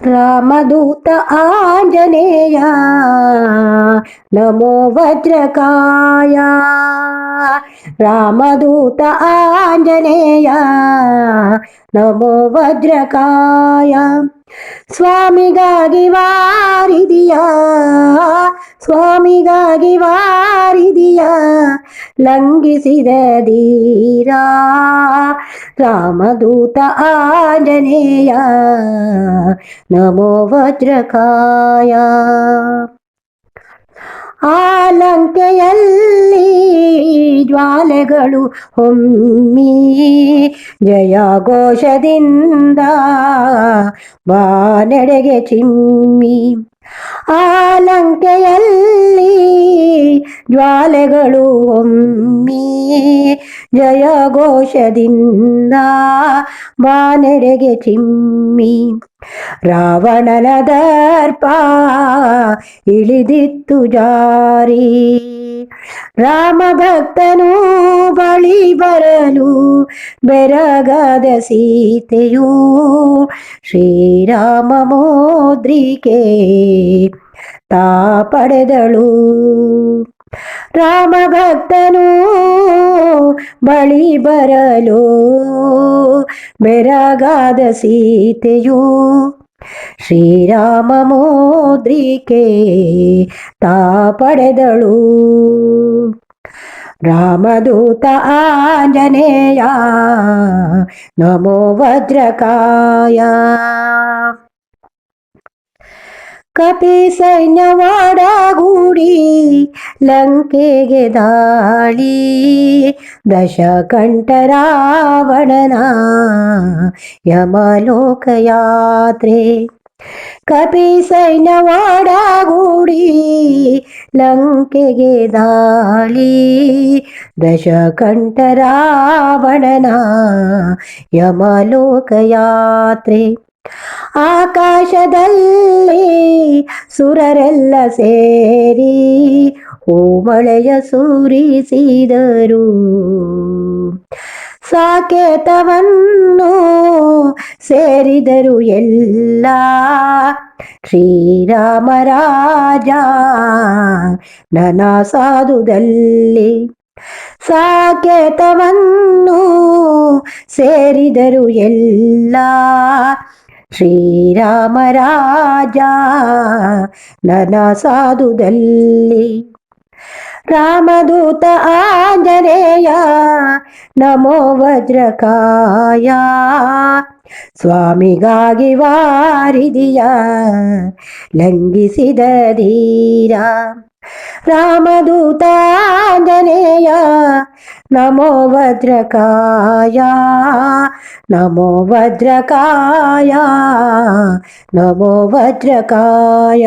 ರಾಮದೂತ ಆಂಜನೇಯ ನಮೋ ವಜ್ರಕಾಯ ರಾಮದೂತ ಆಂಜನೇಯ ನಮೋ ವಜ್ರಕಾಯ ಸ್ವಾಮಿಗಾಗಿ ವಾರಿದಿಯ ಸ್ವಾಮಿಗಾಗಿ ವಾರಿದಿಯ? ಲಂಘಿಸಿದ ಧೀರ? ರಾಮದೂತ ಆಂಜನೇಯ? ನಮೋ ವಜ್ರಕಾಯ? ಆಲಂಕೆಯಲ್ಲಿ ಜ್ವಾಲೆಗಳು ಹೊಮ್ಮಿ ಜಯ ಘೋಷದಿಂದ ಬಾನೆಡೆಗೆ ಚಿಮ್ಮಿ. ಆಲಂಕೆಯಲ್ಲಿ ಜ್ವಾಲೆಗಳು ಹೊಮ್ಮಿ ಜಯ ಘೋಷದಿಂದ ಬಾನೆಡೆಗೆ ಚಿಮ್ಮಿ ರಾವಣನ ದರ್ಪ ಇಳಿದಿತ್ತು ಜಾರಿ ರಾಮ ಭಕ್ತನು ಬಳಿ ಬರಲು ಬೆರಗಾದ ಸೀತೆಯು ಶ್ರೀರಾಮ ಮೋದ್ರಿಕೆ ತಾ ಪಡೆದಳು. ರಾಮ ಭಕ್ತನು ಬಳಿ ಬರಲು ಬೆರಗಾದ ಸೀತೆಯು ಶ್ರೀರಾಮ ಮೋದ್ರಿಕೆ ತಾ ಪಡೆದಳು. ರಾಮದೂತ ಆಂಜನೇಯ ನಮೋ ವಜ್ರಕಾಯ ಕಪಿ ಸೈನ್ಯವಾಡಗೂಡಿ ಲಂಕೆಗೆ ದಾಳಿ. ದಶಕಂಠ ರಾವಣನ ಯಮಲೋಕಯಾತ್ರೆ. ಕಪಿ ಸೈನ್ಯವಾಡಗೂಡಿ ಲಂಕೆಗೆ ದಾಳಿ. ದಶಕಂಠ ರಾವಣನ ಯಮಲೋಕಯಾತ್ರೆ. ಆಕಾಶದಲ್ಲಿ ಸುರರೆಲ್ಲ ಸೇರಿ ಓಮಳೆಯ ಸುರಿಸಿದರು. ಸಾಕೇತವನ್ನು ಸೇರಿದರು ಎಲ್ಲ. ಶ್ರೀರಾಮ ರಾಜ ನನ ಸಾಧುದಲ್ಲಿ ಸಾಕೇತವನ್ನು ಸೇರಿದರು ಎಲ್ಲ. ಶ್ರೀರಾಮ ರಾಜ ನನ ಸಾಧುದಲ್ಲಿ ರಾಮದೂತ ಆಂಜನೇಯ ನಮೋ ವಜ್ರಕಾಯ ಸ್ವಾಮಿಗಾಗಿ ವಾರಿದಿಯ ಲಂಘಿಸಿದ ಧೀರ ರಾಮದೂತ ಆಂಜನೇಯ ನಮೋ ವಜ್ರಕಾಯ ನಮೋ ವಜ್ರಕಾಯ ನಮೋ ವಜ್ರಕಾಯ